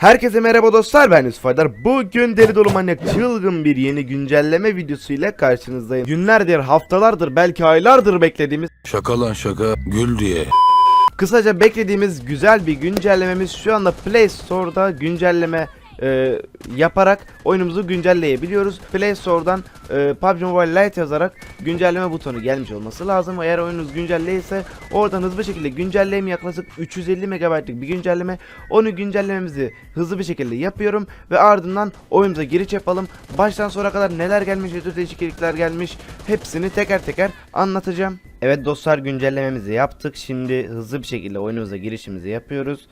Herkese merhaba dostlar ben Yusuf Aydar. Bugün deli dolu manyak çılgın bir yeni güncelleme videosuyla karşınızdayım. Günlerdir, haftalardır, belki aylardır beklediğimiz, Şaka lan şaka gül diye. kısaca beklediğimiz güzel bir güncellememiz şu anda Play Store'da güncelleme e, yaparak oyunumuzu güncelleyebiliyoruz. Play Store'dan e, PUBG Mobile Lite yazarak güncelleme butonu gelmiş olması lazım. Eğer oyununuz güncelleyse oradan hızlı bir şekilde güncelleme yaklaşık 350 MB'lık bir güncelleme. Onu güncellememizi hızlı bir şekilde yapıyorum ve ardından oyunumuza giriş yapalım. Baştan sona kadar neler gelmiş, ne tür değişiklikler gelmiş hepsini teker teker anlatacağım. Evet dostlar güncellememizi yaptık. Şimdi hızlı bir şekilde oyunumuza girişimizi yapıyoruz.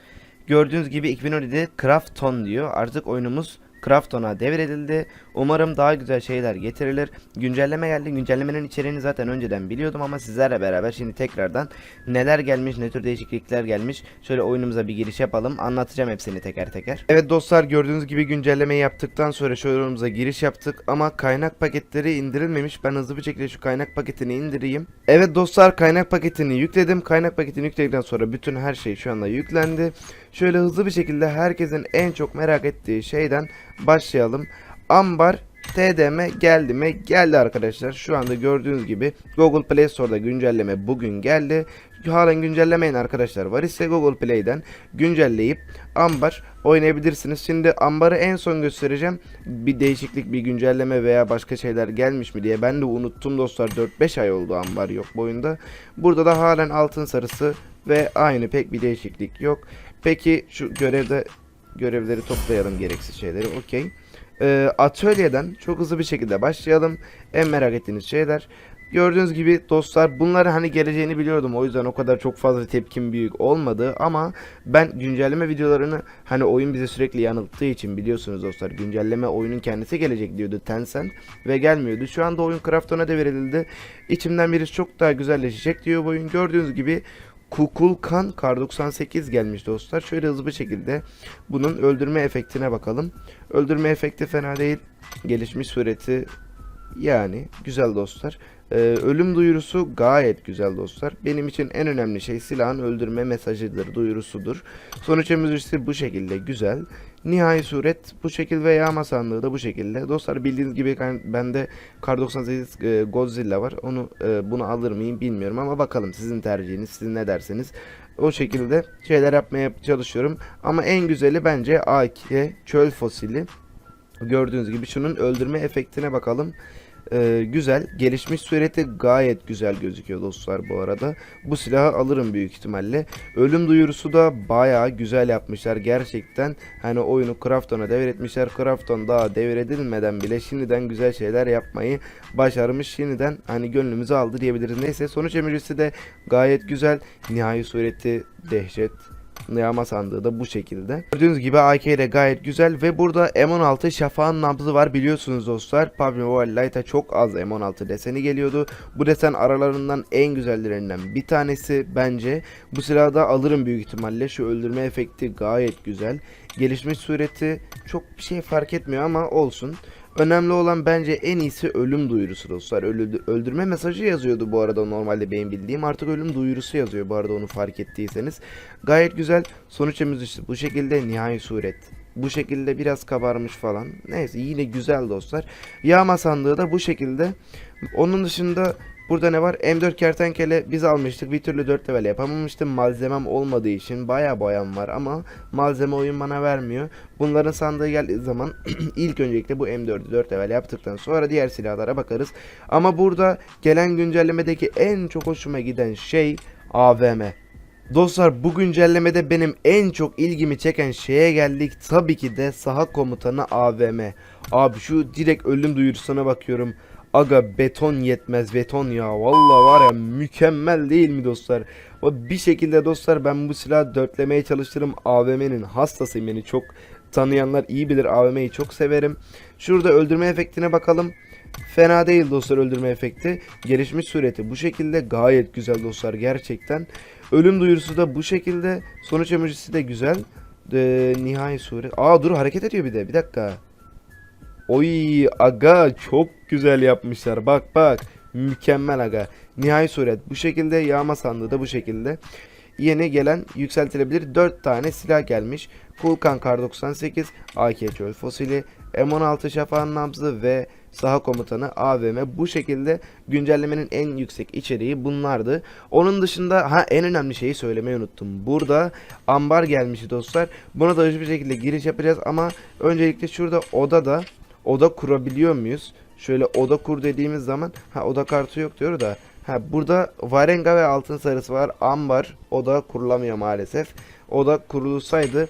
Gördüğünüz gibi 2017'de Crafton diyor. Artık oyunumuz Crafton'a devredildi. Umarım daha güzel şeyler getirilir. Güncelleme geldi. Güncellemenin içeriğini zaten önceden biliyordum ama sizlerle beraber şimdi tekrardan neler gelmiş, ne tür değişiklikler gelmiş. Şöyle oyunumuza bir giriş yapalım. Anlatacağım hepsini teker teker. Evet dostlar gördüğünüz gibi güncellemeyi yaptıktan sonra şöyle oyunumuza giriş yaptık ama kaynak paketleri indirilmemiş. Ben hızlı bir şekilde şu kaynak paketini indireyim. Evet dostlar kaynak paketini yükledim. Kaynak paketini yükledikten sonra bütün her şey şu anda yüklendi. Şöyle hızlı bir şekilde herkesin en çok merak ettiği şeyden başlayalım. Ambar TDM geldi mi? Geldi arkadaşlar. Şu anda gördüğünüz gibi Google Play Store'da güncelleme bugün geldi. Halen güncellemeyin arkadaşlar var ise Google Play'den güncelleyip Ambar oynayabilirsiniz. Şimdi Ambar'ı en son göstereceğim. Bir değişiklik, bir güncelleme veya başka şeyler gelmiş mi diye. Ben de unuttum dostlar. 4-5 ay oldu Ambar yok bu oyunda. Burada da halen altın sarısı ve aynı pek bir değişiklik yok. Peki şu görevde görevleri toplayalım gereksiz şeyleri. Okey. Ee, atölyeden çok hızlı bir şekilde başlayalım. En merak ettiğiniz şeyler. Gördüğünüz gibi dostlar bunları hani geleceğini biliyordum. O yüzden o kadar çok fazla tepkim büyük olmadı ama ben güncelleme videolarını hani oyun bize sürekli yanılttığı için biliyorsunuz dostlar güncelleme oyunun kendisi gelecek diyordu Tencent ve gelmiyordu. Şu anda oyun Krafton'a devredildi. İçimden birisi çok daha güzelleşecek diyor bu oyun. Gördüğünüz gibi Kukulkan Kar 98 gelmiş dostlar. Şöyle hızlı bir şekilde bunun öldürme efektine bakalım. Öldürme efekti fena değil. Gelişmiş sureti yani güzel dostlar. Ee, ölüm duyurusu gayet güzel dostlar. Benim için en önemli şey silahın öldürme mesajıdır, duyurusudur. Sonuç emojisi bu şekilde güzel. Nihai suret bu şekil ve yağma sandığı da bu şekilde. Dostlar bildiğiniz gibi ben- bende Kar 98 e, Godzilla var. Onu e, bunu alır mıyım bilmiyorum ama bakalım sizin tercihiniz, siz ne derseniz. O şekilde şeyler yapmaya çalışıyorum. Ama en güzeli bence AK çöl fosili. Gördüğünüz gibi şunun öldürme efektine bakalım. Ee, güzel. Gelişmiş sureti gayet güzel gözüküyor dostlar bu arada. Bu silahı alırım büyük ihtimalle. Ölüm duyurusu da baya güzel yapmışlar. Gerçekten hani oyunu Krafton'a devretmişler. Krafton daha devredilmeden bile şimdiden güzel şeyler yapmayı başarmış. Şimdiden hani gönlümüzü aldı diyebiliriz. Neyse sonuç emircisi de gayet güzel. Nihai sureti dehşet. Yağma sandığı da bu şekilde. Gördüğünüz gibi AK de gayet güzel ve burada M16 şafağın nabzı var biliyorsunuz dostlar. PUBG Mobile çok az M16 deseni geliyordu. Bu desen aralarından en güzellerinden bir tanesi bence. Bu silahı da alırım büyük ihtimalle. Şu öldürme efekti gayet güzel. Gelişmiş sureti çok bir şey fark etmiyor ama olsun. Önemli olan bence en iyisi ölüm duyurusu dostlar. Ölü, öldürme mesajı yazıyordu bu arada normalde benim bildiğim. Artık ölüm duyurusu yazıyor bu arada onu fark ettiyseniz. Gayet güzel. Sonuç emojisi bu şekilde nihai suret. Bu şekilde biraz kabarmış falan. Neyse yine güzel dostlar. Yağma sandığı da bu şekilde. Onun dışında Burada ne var? M4 kertenkele biz almıştık. Bir türlü 4 level yapamamıştım. Malzemem olmadığı için baya boyam var ama malzeme oyun bana vermiyor. Bunların sandığı geldiği zaman ilk öncelikle bu M4'ü 4 level yaptıktan sonra diğer silahlara bakarız. Ama burada gelen güncellemedeki en çok hoşuma giden şey AVM. Dostlar bu güncellemede benim en çok ilgimi çeken şeye geldik. Tabii ki de saha komutanı AVM. Abi şu direkt ölüm duyurusuna bakıyorum. Aga beton yetmez beton ya. Vallahi var ya mükemmel değil mi dostlar? O bir şekilde dostlar ben bu silahı dörtlemeye çalıştırım. AVM'nin hastasıyım beni çok tanıyanlar iyi bilir AVM'yi çok severim. Şurada öldürme efektine bakalım. Fena değil dostlar öldürme efekti. Gelişmiş sureti bu şekilde gayet güzel dostlar gerçekten. Ölüm duyurusu da bu şekilde. Sonuç emojisi de güzel. Ee, nihai suret. Aa dur hareket ediyor bir de. Bir dakika. Oy aga çok güzel yapmışlar. Bak bak. Mükemmel aga. Nihai suret bu şekilde. Yağma sandığı da bu şekilde. yeni gelen yükseltilebilir 4 tane silah gelmiş. Kulkan Kar 98, AK Çöl Fosili, M16 Şafağın Nabzı ve Saha Komutanı AVM bu şekilde güncellemenin en yüksek içeriği bunlardı. Onun dışında ha en önemli şeyi söylemeyi unuttum. Burada ambar gelmiş dostlar. Buna da hızlı bir şekilde giriş yapacağız ama öncelikle şurada odada oda kurabiliyor muyuz? Şöyle oda kur dediğimiz zaman ha oda kartı yok diyor da ha burada Varenga ve altın sarısı var. Ambar oda kurulamıyor maalesef. Oda kurulsaydı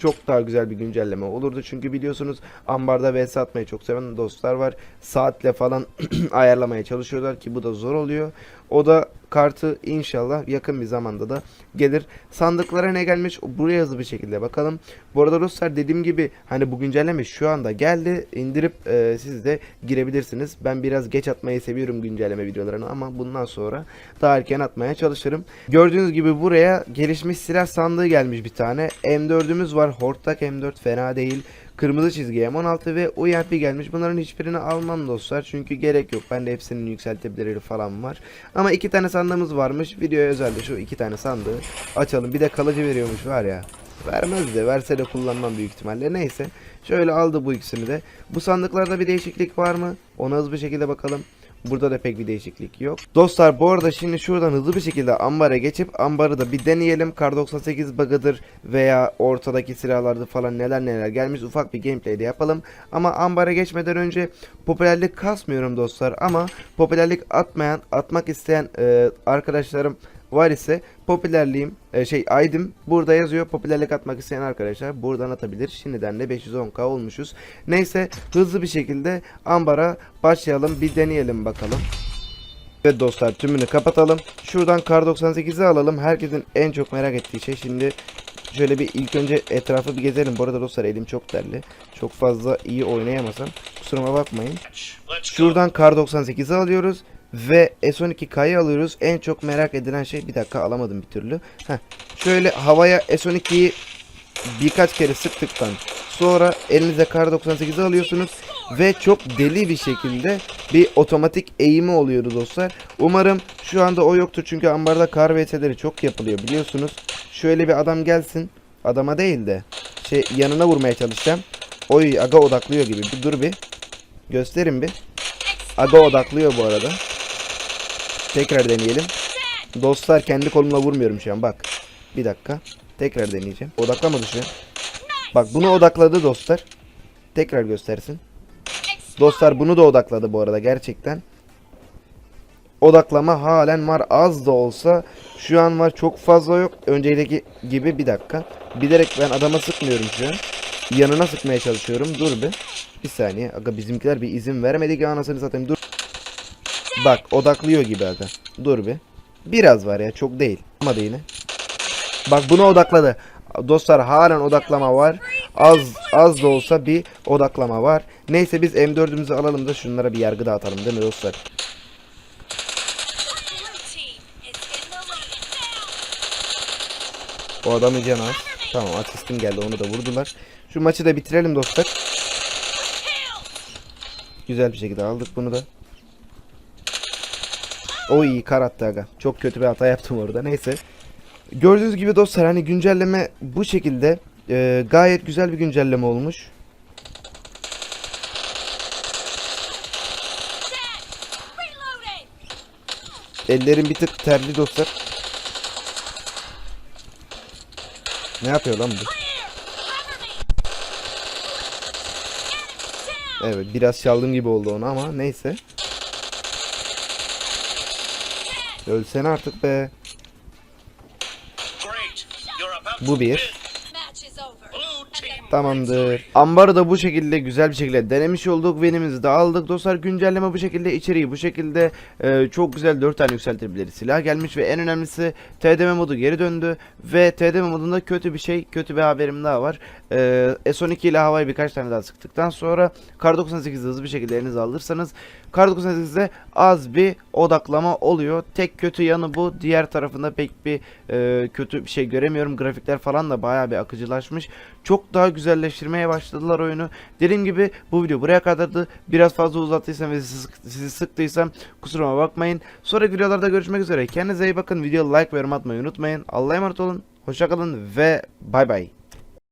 çok daha güzel bir güncelleme olurdu. Çünkü biliyorsunuz ambarda vs atmayı çok seven dostlar var. Saatle falan ayarlamaya çalışıyorlar ki bu da zor oluyor. O da kartı inşallah yakın bir zamanda da gelir. Sandıklara ne gelmiş buraya hızlı bir şekilde bakalım. Bu arada dostlar dediğim gibi hani bu güncelleme şu anda geldi. İndirip e, siz de girebilirsiniz. Ben biraz geç atmayı seviyorum güncelleme videolarını ama bundan sonra daha erken atmaya çalışırım. Gördüğünüz gibi buraya gelişmiş silah sandığı gelmiş bir tane. M4'ümüz var. Hortlak M4 fena değil. Kırmızı çizgi M16 ve UMP gelmiş. Bunların hiçbirini almam dostlar. Çünkü gerek yok. Bende hepsinin yükseltebilirleri falan var. Ama iki tane sandığımız varmış. Videoya özelde şu iki tane sandığı açalım. Bir de kalıcı veriyormuş var ya. Vermez de verse de kullanmam büyük ihtimalle. Neyse. Şöyle aldı bu ikisini de. Bu sandıklarda bir değişiklik var mı? Ona hızlı bir şekilde bakalım. Burada da pek bir değişiklik yok. Dostlar bu arada şimdi şuradan hızlı bir şekilde ambara geçip ambarı da bir deneyelim. Kar 98 bug'ıdır veya ortadaki silahlarda falan neler neler gelmiş ufak bir gameplay de yapalım. Ama ambara geçmeden önce popülerlik kasmıyorum dostlar ama popülerlik atmayan atmak isteyen e, arkadaşlarım var ise popülerliğim e, şey aydım. Burada yazıyor popülerlik atmak isteyen arkadaşlar buradan atabilir. Şimdiden de 510k olmuşuz. Neyse hızlı bir şekilde ambara başlayalım. Bir deneyelim bakalım. Ve dostlar tümünü kapatalım. Şuradan kar 98'i alalım. Herkesin en çok merak ettiği şey şimdi şöyle bir ilk önce etrafı bir gezelim. Bu arada dostlar elim çok terli çok fazla iyi oynayamasam kusuruma bakmayın. Şuradan kar 98'i alıyoruz ve S12K'yı alıyoruz. En çok merak edilen şey bir dakika alamadım bir türlü. Heh. Şöyle havaya S12'yi birkaç kere sıktıktan sonra elinize kar 98'i alıyorsunuz ve çok deli bir şekilde bir otomatik eğimi oluyordu dostlar. Umarım şu anda o yoktur çünkü ambarda kar VT'leri çok yapılıyor biliyorsunuz. Şöyle bir adam gelsin. Adama değil de şey yanına vurmaya çalışacağım. Oy aga odaklıyor gibi. Bir dur bir. Gösterin bir. Aga odaklıyor bu arada. Tekrar deneyelim. Dostlar kendi kolumla vurmuyorum şu an bak. Bir dakika. Tekrar deneyeceğim. Odaklamadı şu an. Bak bunu odakladı dostlar. Tekrar göstersin. Dostlar bunu da odakladı bu arada gerçekten. Odaklama halen var az da olsa şu an var çok fazla yok. Önceki gibi bir dakika. Bilerek ben adama sıkmıyorum şu an. Yanına sıkmaya çalışıyorum. Dur bir. Bir saniye. Aga bizimkiler bir izin vermedi ki anasını satayım. Dur. Bak odaklıyor gibi aga. Dur bir. Biraz var ya çok değil. Ama yine. Bak bunu odakladı. Dostlar halen odaklama var. Az az da olsa bir odaklama var. Neyse biz M4'ümüzü alalım da şunlara bir yargı dağıtalım değil mi dostlar? O adamın canı az. Tamam asistim geldi onu da vurdular. Şu maçı da bitirelim dostlar. Güzel bir şekilde aldık bunu da. O iyi kar attı aga. Çok kötü bir hata yaptım orada. Neyse. Gördüğünüz gibi dostlar hani güncelleme bu şekilde. Ee, gayet güzel bir güncelleme olmuş. Ellerim bir tık terli dostlar. Ne yapıyor lan bu? Evet biraz çaldığım gibi oldu onu ama neyse. Ölsene artık be. Bu bir. Tamamdır. Ambarı da bu şekilde güzel bir şekilde denemiş olduk. Venimizi de aldık. Dostlar güncelleme bu şekilde. içeriği bu şekilde. Ee, çok güzel 4 tane yükseltilebilir silah gelmiş ve en önemlisi TDM modu geri döndü. Ve TDM modunda kötü bir şey, kötü bir haberim daha var. Ee, S12 ile havayı birkaç tane daha sıktıktan sonra Kar 98'i hızlı bir şekilde elinize alırsanız Kar 98'de az bir odaklama oluyor. Tek kötü yanı bu. Diğer tarafında pek bir e, kötü bir şey göremiyorum. Grafikler falan da bayağı bir akıcılaşmış. Çok daha güzelleştirmeye başladılar oyunu. Dediğim gibi bu video buraya kadardı. Biraz fazla uzattıysam ve sizi, sizi sıktıysam kusuruma bakmayın. Sonraki videolarda görüşmek üzere. Kendinize iyi bakın. Video like ve yorum atmayı unutmayın. Allah'a emanet olun. Hoşçakalın ve bay bay.